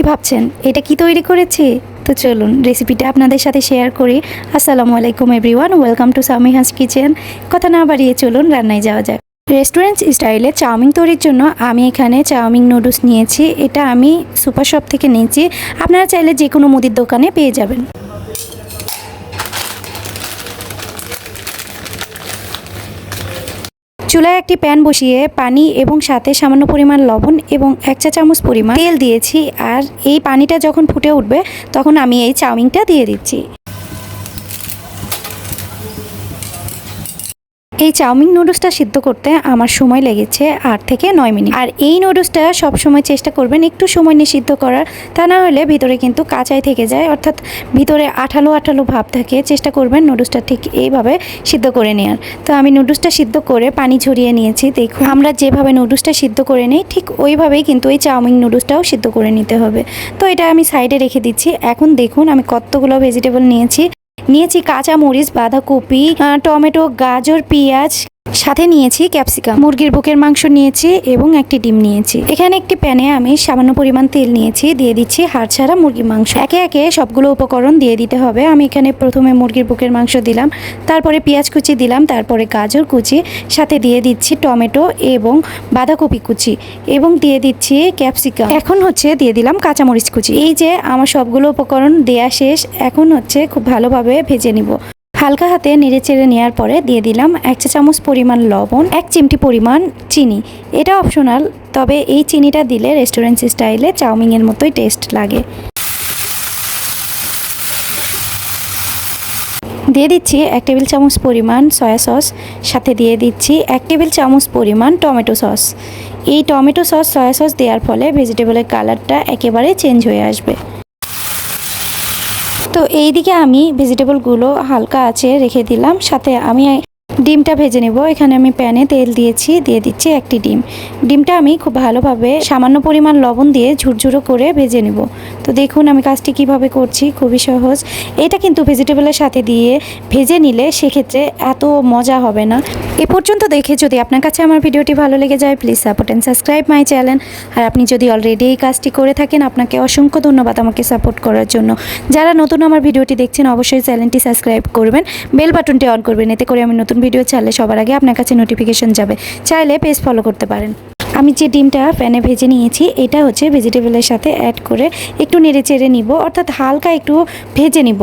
কি ভাবছেন? এটা কি তৈরি করেছি? তো চলুন রেসিপিটা আপনাদের সাথে শেয়ার করি। আসসালামু আলাইকুম everyone welcome to Sami Hass kitchen কথা না বাড়িয়ে চলুন, রান্নায় যাওয়া যাক। রেস্টুরেন্ট স্টাইলে চাউমিন তৈরির জন্য আমি এখানে চাউমিন নুডলস নিয়েছি। এটা আমি সুপার শপ থেকে নিয়েছি। আপনারা চাইলে যে কোনো মুদির দোকানে পেয়ে যাবেন। চুলায় একটি প্যান বসিয়ে পানি এবং সাথে সামান্য পরিমাণ লবণ এবং এক চা চামচ পরিমাণ তেল দিয়েছি। আর এই পানিটা যখন ফুটে উঠবে, তখন আমি এই চাউমিনটা দিয়ে দিচ্ছি। এই চাউমিন নুডলসটা সিদ্ধ করতে আমার সময় লেগেছে আট থেকে নয় মিনিট। আর এই নুডলসটা সব সময় চেষ্টা করবেন একটু সময় নিয়ে সিদ্ধ করার, তা না হলে ভিতরে কিন্তু কাঁচাই থেকে যায়। অর্থাৎ ভিতরে আঠালো আঠালো ভাব থাকে, চেষ্টা করবেন নুডলসটা ঠিক এইভাবে সিদ্ধ করে নেওয়ার তো আমি নুডলসটা সিদ্ধ করে পানি ঝরিয়ে নিয়েছি, দেখুন। আমরা যেভাবে নুডলসটা সিদ্ধ করে নিই, ঠিক ওইভাবেই কিন্তু এই চাউমিন নুডলসটাও সিদ্ধ করে নিতে হবে। তো এটা আমি সাইডে রেখে দিচ্ছি। এখন দেখুন আমি কতগুলো ভেজিটেবল নিয়েছি। নিয়েছি কাঁচা মরিচ বাঁধাকপি টমেটো গাজর পেঁয়াজ সাথে নিয়েছি ক্যাপসিকাম। মুরগির বুকের মাংস নিয়েছি এবং একটি ডিম নিয়েছি। এখানে একটি প্যানে আমি সামান্য পরিমাণ তেল নিয়েছি, দিয়ে দিচ্ছি হাড় ছাড়া মুরগির মাংস। একে একে সবগুলো উপকরণ দিয়ে দিতে হবে। আমি এখানে প্রথমে মুরগির বুকের মাংস দিলাম, তারপরে পেঁয়াজ কুচি দিলাম, তারপরে গাজর কুচি, সাথে দিয়ে দিচ্ছি টমেটো এবং বাঁধাকপি কুচি এবং দিয়ে দিচ্ছি ক্যাপসিকাম। এখন হচ্ছে দিয়ে দিলাম কাঁচামরিচ কুচি। এই যে আমার সবগুলো উপকরণ দেয়া শেষ, এখন হচ্ছে খুব ভালোভাবে ভেজে নিব। হালকা হাতে নেড়ে চেড়ে নেওয়ার পরে দিয়ে দিলাম এক চা চামচ পরিমাণ লবণ, এক চিমটি পরিমাণ চিনি। এটা অপশনাল, তবে এই চিনিটা দিলে রেস্টুরেন্ট স্টাইলে চাউমিনের মতোই টেস্ট লাগে। দিয়ে দিচ্ছি এক টেবিল চামচ পরিমাণ সয়া সস, সাথে দিয়ে দিচ্ছি এক টেবিল চামচ পরিমাণ টমেটো সস। এই টমেটো সস, সয়া সস দেওয়ার ফলে ভেজিটেবলের কালারটা একেবারে চেঞ্জ হয়ে আসবে। তো এইদিকে আমি ভেজিটেবলগুলো হালকা আছে রেখে দিলাম সাথে আমি ডিমটা ভেজে নেব। এখানে আমি প্যানে তেল দিয়েছি, দিয়ে দিচ্ছি একটি ডিম। ডিমটা আমি খুব ভালোভাবে সামান্য পরিমাণ লবণ দিয়ে ঝুরঝুরো করে ভেজে নেব। তো দেখুন আমি কাজটি কীভাবে করছি, খুবই সহজ। এটা কিন্তু ভেজিটেবলের সাথে দিয়ে ভেজে নিলে সেক্ষেত্রে এত মজা হবে না। এ পর্যন্ত দেখে যদি আপনার কাছে আমার ভিডিওটি ভালো লেগে যায় please support and subscribe my channel আর আপনি যদি অলরেডি এই কাজটি করে থাকেন, আপনাকে অসংখ্য ধন্যবাদ আমাকে সাপোর্ট করার জন্য। যারা নতুন আমার ভিডিওটি দেখছেন, অবশ্যই চ্যানেলটি সাবস্ক্রাইব করবেন বেল বাটনটি অন করবেন, এতে করে আমি নতুন ভিডিও ছাড়লে সবার আগে আপনার কাছে নোটিফিকেশান যাবে। চাইলে পেজ ফলো করতে পারেন। আমি যে ডিমটা প্যানে ভেজে নিয়েছি, এটা হচ্ছে ভেজিটেবলের সাথে অ্যাড করে একটু নেড়ে চেড়ে নিব, অর্থাৎ হালকা একটু ভেজে নিব।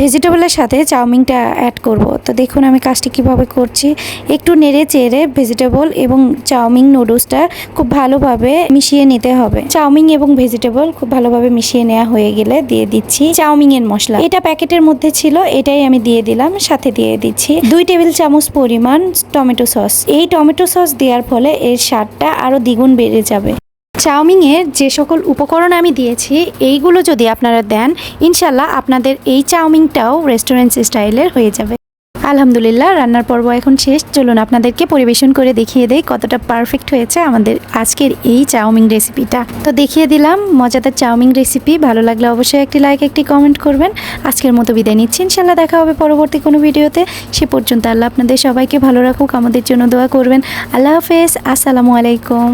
ভেজিটেবলের সাথে চাউমিনটা অ্যাড করব। তো দেখুন আমি কাজটি কীভাবে করছি। একটু নেড়ে চেড়ে ভেজিটেবল এবং চাউমিন নুডলসটা খুব ভালোভাবে মিশিয়ে নিতে হবে। চাউমিন এবং ভেজিটেবল খুব ভালোভাবে মিশিয়ে নেওয়া হয়ে গেলে দিয়ে দিচ্ছি চাউমিনের মশলা। এটা প্যাকেটের মধ্যে ছিল, এটাই আমি দিয়ে দিলাম, সাথে দিয়ে দিচ্ছি দুই টেবিল চামচ পরিমাণ টমেটো সস। এই টমেটো সস দেওয়ার ফলে এর স্বাদটা আরও দ্বিগুণ বেড়ে যাবে। চাউমিনের যে সকল উপকরণ আমি দিয়েছি, এইগুলো যদি আপনারা দেন ইনশাল্লাহ আপনাদের এই চাউমিনটাও রেস্টুরেন্ট স্টাইলের হয়ে যাবে। আলহামদুলিল্লাহ, রান্নার পর্ব এখন শেষ। চলুন আপনাদেরকে পরিবেশন করে দেখিয়ে দেই কতটা পারফেক্ট হয়েছে আমাদের আজকের এই চাউমিন রেসিপিটা। তো দেখিয়ে দিলাম, মজাদার চাউমিন রেসিপি। ভালো লাগলে অবশ্যই একটি লাইক, একটি কমেন্ট করবেন। আজকের মতো বিদায় নিচ্ছি। ইনশাল্লাহ দেখা হবে পরবর্তী কোনো ভিডিওতে। সে পর্যন্ত আল্লাহ আপনাদের সবাইকে ভালো রাখুক, আমাদের জন্য দোয়া করবেন। আল্লাহ হাফেজ, আসসালামু আলাইকুম।